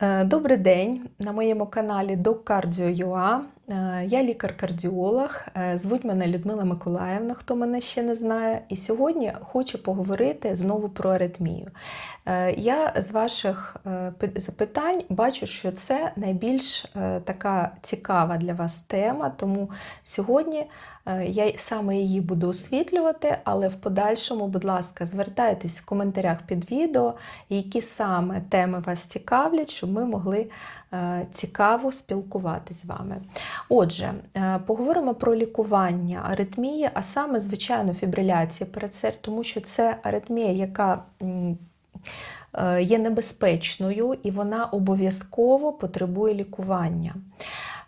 Е, Добрий день на моєму каналі DocCardio.ua. Е, Я лікар-кардіолог. Е, Звуть мене Людмила Миколаївна, хто мене ще не знає. І сьогодні хочу поговорити знову про аритмію. Е, Я з ваших запитань бачу, що це найбільш така цікава для вас тема, тому сьогодні я саме її буду освітлювати, але в подальшому, будь ласка, звертайтесь в коментарях під відео, які саме теми вас цікавлять, щоб ми могли цікаво спілкуватись з вами. Отже, е, поговоримо про лікування аритмії, а саме, звичайно, фібриляції передсердь, тому що це аритмія, яка е, є небезпечною і вона обов'язково потребує лікування.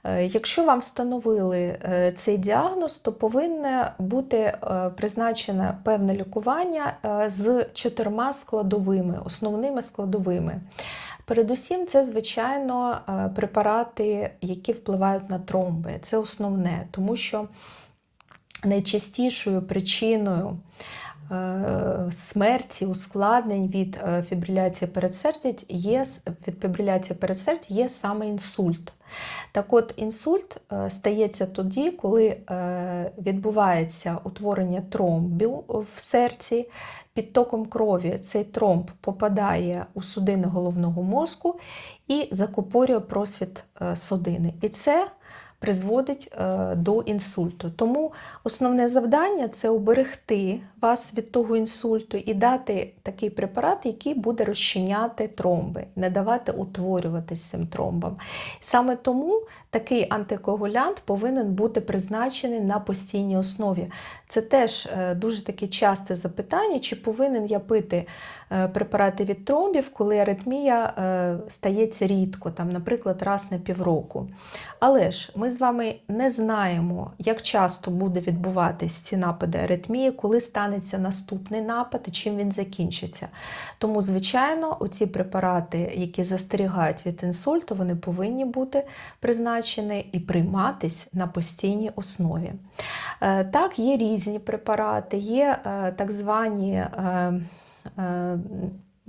Е, Якщо вам встановили е, цей діагноз, то повинне бути е, призначене певне лікування з чотирма складовими, основними складовими. Передусім, це, звичайно, препарати, які впливають на тромби. Це основне, тому що найчастішою причиною смерті, ускладнень від е, фібриляції передсердя є від фібриляції передсердя є саме інсульт. Так от, інсульт е, стається тоді, коли е, відбувається утворення тромбів в серці. Під током крові цей тромб попадає у судини головного мозку і закупорює просвіт е, судини. І це призводить е, до інсульту. Тому основне завдання це уберегти вас від того інсульту і дати такий препарат, який буде розчиняти тромби, не давати утворюватись цим тромбам. Саме тому такий антикоагулянт повинен бути призначений на постійній основі. Це теж е, дуже таке часте запитання, чи повинен я пити е, препарати від тромбів, коли аритмія стається рідко, там, наприклад, раз на півроку. Але ж ми з вами не знаємо, як часто буде відбуватись ці напади аритмії, коли станеться наступний напад і чим він закінчиться. Тому, звичайно, оці препарати, які застерігають від інсульту, вони повинні бути призначені і прийматись на постійній основі. Е, Так, є різні препарати, є е, так звані.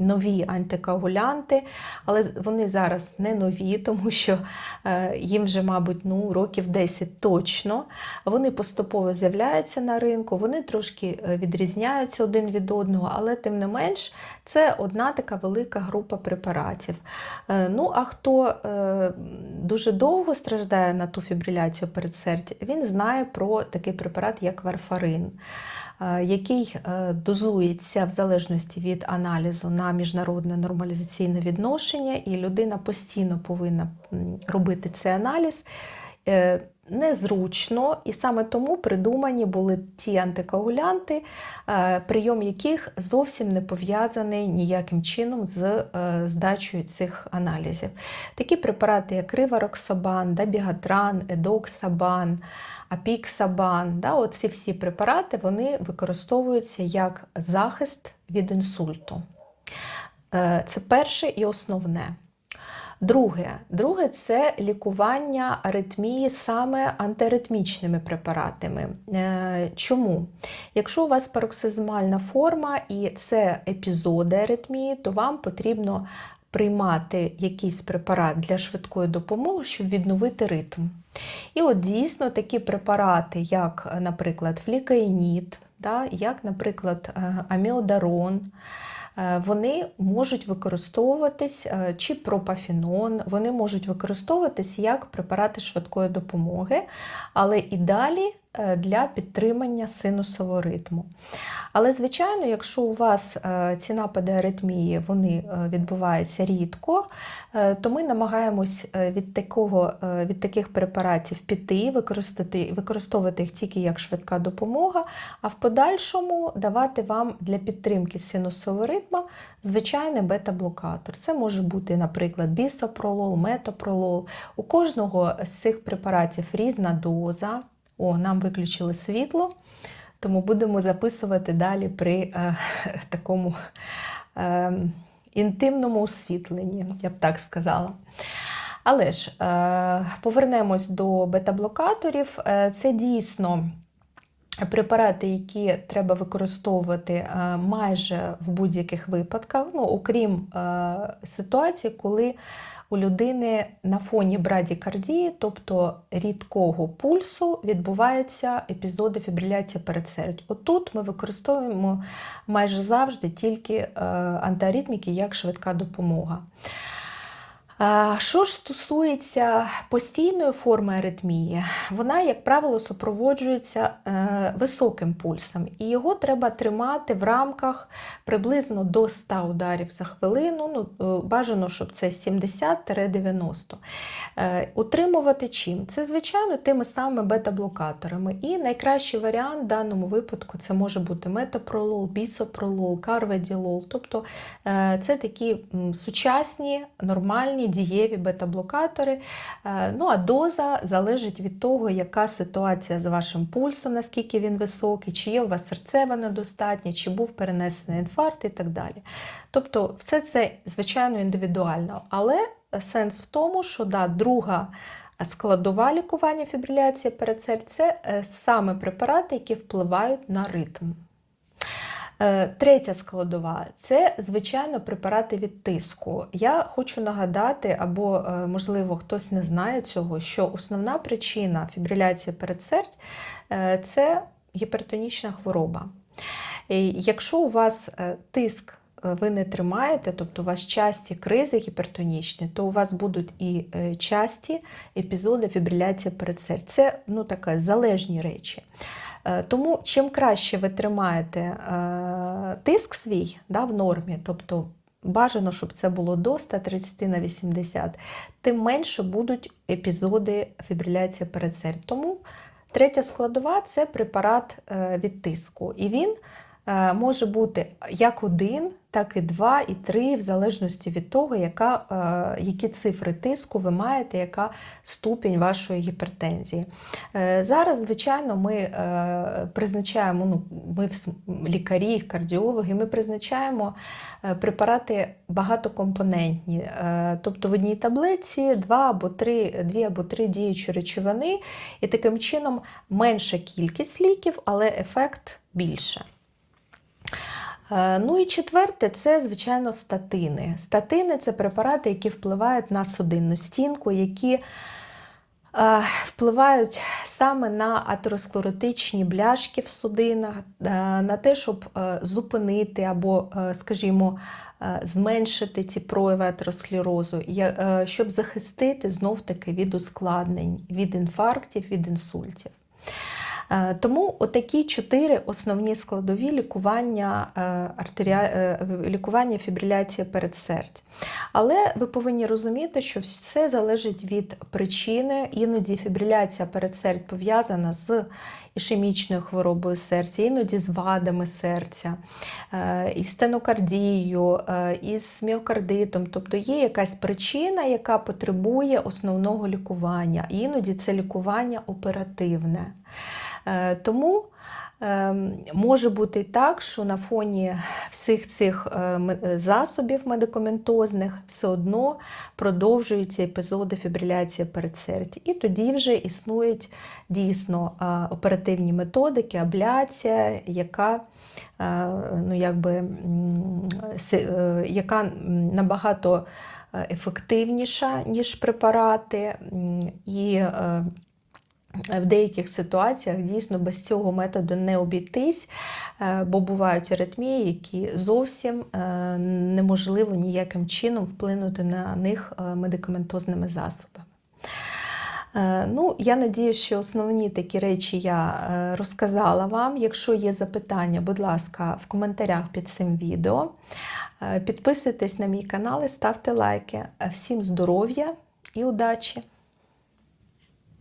Нові антикоагулянти, але вони зараз не нові, тому що е, їм вже, мабуть, ну, років 10 точно. Вони поступово з'являються на ринку, вони трошки е, відрізняються один від одного, але тим не менш це одна така велика група препаратів. Е, Ну, а хто дуже довго страждає на ту фібриляцію передсердя, він знає про такий препарат, як варфарин. Е, Який е, дозується в залежності від аналізу на міжнародне нормалізаційне відношення, і людина постійно повинна робити цей аналіз. Незручно, і саме тому придумані були ті антикоагулянти, е, прийом яких зовсім не пов'язаний ніяким чином з е, здачею цих аналізів. Такі препарати, як Ривароксабан, Дабігатран, Едоксабан, Апіксабан, да, оці всі препарати вони використовуються як захист від інсульту. Е, Це перше і основне. Друге, друге це лікування аритмії саме антиаритмічними препаратами. Е, Чому? Якщо у вас пароксизмальна форма і це епізоди аритмії, то вам потрібно приймати якийсь препарат для швидкої допомоги, щоб відновити ритм. І от дійсно такі препарати, як, наприклад, флікаїніт, як, наприклад, е, аміодарон, вони можуть використовуватись е, чи пропафінон, вони можуть використовуватись як препарати швидкої допомоги, але і далі е, для підтримання синусового ритму. Але, звичайно, якщо у вас е, ці напади аритмії вони е, відбуваються рідко, е, то ми намагаємось е, від, такого, е, від таких препаратів піти, використати, використовувати їх тільки як швидка допомога, а в подальшому давати вам для підтримки синусового ритму звичайний бета-блокатор. Це може бути, наприклад, бісопролол, метопролол. У кожного з цих препаратів різна доза. О, нам виключили світло, тому будемо записувати далі при е, такому е, інтимному освітленні, я б так сказала. Але ж е, повернемось до бета-блокаторів. Е, Це дійсно Препарати, які треба використовувати е, майже в будь-яких випадках, ну, окрім е, ситуації, коли у людини на фоні брадікардії, тобто рідкого пульсу, відбуваються епізоди фібриляції передсердь. Отут ми використовуємо майже завжди тільки е, антиаритміки як швидка допомога. Що ж стосується постійної форми аритмії, вона, як правило, супроводжується е, високим пульсом, і його треба тримати в рамках приблизно до 100 ударів за хвилину. Ну, е, Бажано, щоб це 70-90. Е, Утримувати чим? Це, звичайно, тими самими бета-блокаторами. І найкращий варіант в даному випадку це може бути метапролол, бісопролол, карведілол. Тобто це такі сучасні, нормальні дієві бета-блокатори. Е, Ну а доза залежить від того, яка ситуація з вашим пульсом, наскільки він високий, чи є у вас серцева недостатня, чи був перенесений інфаркт і так далі. Тобто, все це, звичайно, індивідуально. Але сенс в тому, що да, друга складова лікування фібриляції передсердь це е, саме препарати, які впливають на ритм. Е, Третя складова це, звичайно, препарати від тиску. Я хочу нагадати, або, е, можливо, хтось не знає цього, що основна причина фібриляції передсердь е, це гіпертонічна хвороба. І Якщо у вас тиск ви не тримаєте, тобто у вас часті кризи гіпертонічні, то у вас будуть і часті епізоди фібриляції передсердь. Це ну, таке залежні речі. Е, Тому чим краще ви тримаєте е, тиск свій да, в нормі, тобто бажано, щоб це було до 130 на 80, тим менше будуть епізоди фібриляції передсердь. Тому третя складова це препарат е, від тиску. І він може бути як один, так і два, і три, в залежності від того, яка, е, які цифри тиску ви маєте, яка ступінь вашої гіпертензії. Е, Зараз, звичайно, ми е, призначаємо, ну, ми лікарі, кардіологи, ми призначаємо препарати багатокомпонентні. Тобто в одній таблиці два або три, дві або три діючі речовини, і таким чином менша кількість ліків, але ефект більше. Е, Ну і четверте, це, звичайно, статини. Статини це препарати, які впливають на судинну стінку, які е, впливають саме на атеросклеротичні бляшки в судинах, е, на те, щоб зупинити або, скажімо, зменшити ці прояви атеросклерозу, щоб захистити знов-таки від ускладнень, від інфарктів, від інсультів. Е, Тому отакі чотири основні складові лікування, е, артеріа... е, лікування фібриляції передсердь. Але ви повинні розуміти, що все залежить від причини. Іноді фібриляція передсердь пов'язана з ішемічною хворобою серця, іноді з вадами серця, е, із стенокардією, е, із міокардитом. Тобто є якась причина, яка потребує основного лікування. Іноді це лікування оперативне. Е, Тому може бути так, що на фоні всіх цих е, е, засобів медикаментозних все одно продовжуються епізоди фібриляції передсердь. І тоді вже існують дійсно е, оперативні методики, абляція, яка, ну, якби, яка набагато ефективніша, ніж препарати. І в деяких ситуаціях дійсно без цього методу не обійтись, е, бо бувають аритмії, які зовсім е, неможливо ніяким чином вплинути на них е, медикаментозними засобами. Е, Ну, я надію, що основні такі речі я е, розказала вам. Якщо є запитання, будь ласка, в коментарях під цим відео. Е, Підписуйтесь на мій канал і ставте лайки. Е, Всім здоров'я і удачі!